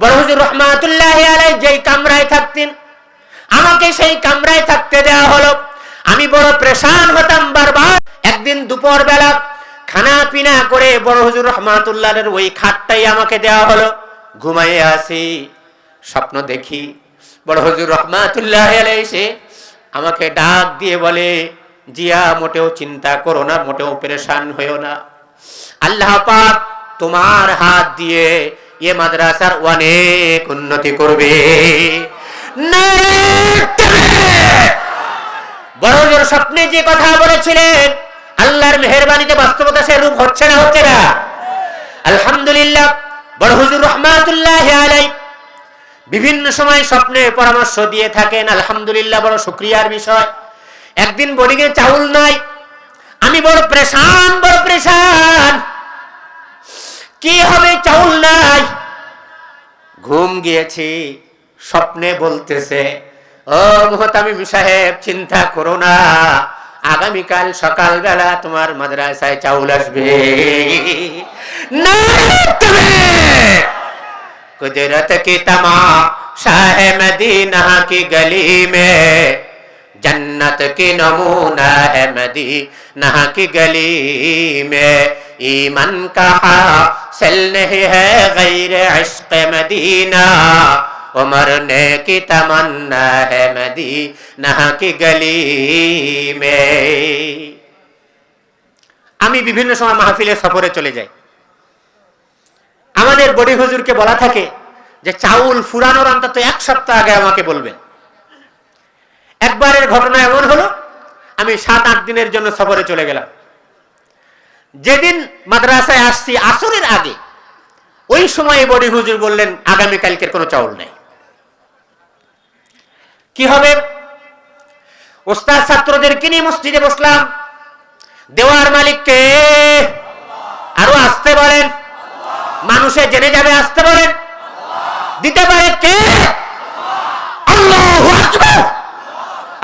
বড় হুজুর, রহমাতুল্লাহ যেই কামরায় থাকতেন, আমাকে সেই কামরায় থাকতে দেওয়া হলো। আমি বড় প্রেশান হতাম বারবার। একদিন দুপুর বেলা করে ওই আমাকে দেওয়া ঘুমাইয়ে আসি, স্বপ্ন দেখি বড় হুজুর, রহমাতুল্লাহ এসে আমাকে ডাক দিয়ে বলে, জিয়া, মোটেও চিন্তা করো না, মোটেও পরেশান হয়েও না। আল্লাহ পাক তোমার হাত দিয়ে এ মাদ্রাসার অনেক উন্নতি করবে! বড় জোর স্বপ্নে যে কথা বলেছিলেন, আল্লাহর মেহরবানিতে বাস্তবতা সে রূপ হচ্ছে না হচ্ছে না। আলহামদুলিল্লাহ, বড় হুজুর রহমাতুল্লাহ বিভিন্ন সময় স্বপ্নে পরামর্শ দিয়ে থাকেন। আলহামদুলিল্লাহ, বড় শুক্রিয়ার বিষয়। একদিন বোর্ডিংয়ে চাউল নাই। আমি বড় প্রেশান বড় প্রেশান। কি হবে চাউল নাই ঘুম গিয়েছি স্বপ্নে বলতেছে ও মোহতামিম সাহেব চিন্তা করো না আগামীকাল সকালবেলা তোমার মাদ্রাসায় চাউল আসবে নারায়ণ তাকবীর! कुदरत की तमाशा है मदीना की गली में जन्नत की नमूना है मदीना की गली में ईमन का हासिल नहीं है गैर इश्क मदीना उमरने की तमन्ना है मदीना की गली में আমি বিভিন্ন সময় মাহফিলে সফরে চলে যাই আমাদের বডি হুজুরকে বলা থাকে যে চাউল ফুরানোর অন্তত এক সপ্তাহ আগে আমাকে বলবেন একবারের ঘটনা এমন হলো আমি সাত আট দিনের জন্য সফরে চলে গেলাম যেদিন মাদ্রাসায় আসছি আসরের আগে, ওই সময় বডি হুজুর বললেন আগামীকালকের কোনো চাউল নেই। কি হবে? ওস্তাদ ছাত্রদেরকে নিয়ে মসজিদে বসলাম। দেওয়ার মালিককে আরও আসতে বলেন মানুষে জেনে যাবে, আসতে পারেন। দিতে পারে কে? আল্লাহু আকবার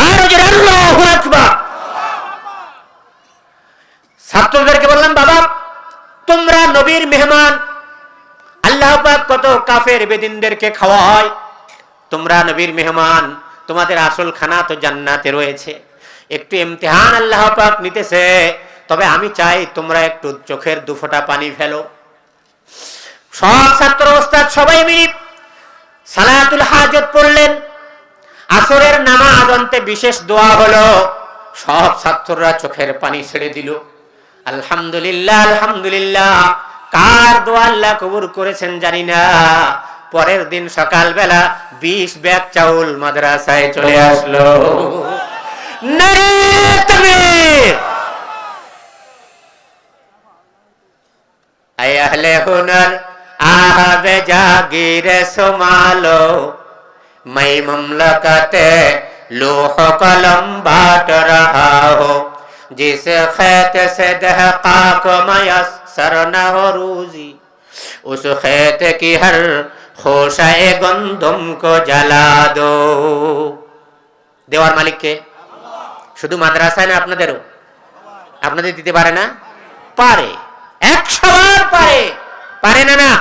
আরও জোরে আল্লাহু আকবার ছাত্রদেরকে বললাম বাবা তোমরা নবীর মেহমান। আল্লাহ কত কাফের বেদিনদেরকে খাওয়ায়। তোমরা নবীর মেহমান, তোমাদের আসল খানা তো জান্নাতে রয়েছে। একটু ইমতিহান আল্লাহ পাক নিতেছে, তবে আমি চাই তোমরা একটু চোখের দুফোঁটা পানি ফেলো। সব ছাত্র ওস্তাদ সবাই মিলি সালাতুল হাজত পড়লেন। আসরের নামাজ অন্তে বিশেষ দোয়া হলো, সব ছাত্ররা চোখের পানি ছেড়ে দিল। আলহামদুলিল্লাহ আলহামদুলিল্লাহ কার দোয়া আল্লাহ কবুল করেছেন জানি না পরের দিন সকালবেলা বিশ ব্যাগ চাউল মাদ্রাসায় চলে আসলো নারায়ণ তাকবীর! ऐ अहले हुनर आवे जागीर सुमालो मैं ममलकत लोह कलम बांट रहा हो जिस खेत से दहका को मयसर न हो रूजी उस खेत की हर खोशाए गंदम को जला दो দেওয়ার মালিককে শুধু মাদ্রাসায় না আপনাদেরও আপনাদের দিতে পারে না পারে একশো বার পারে পারে না না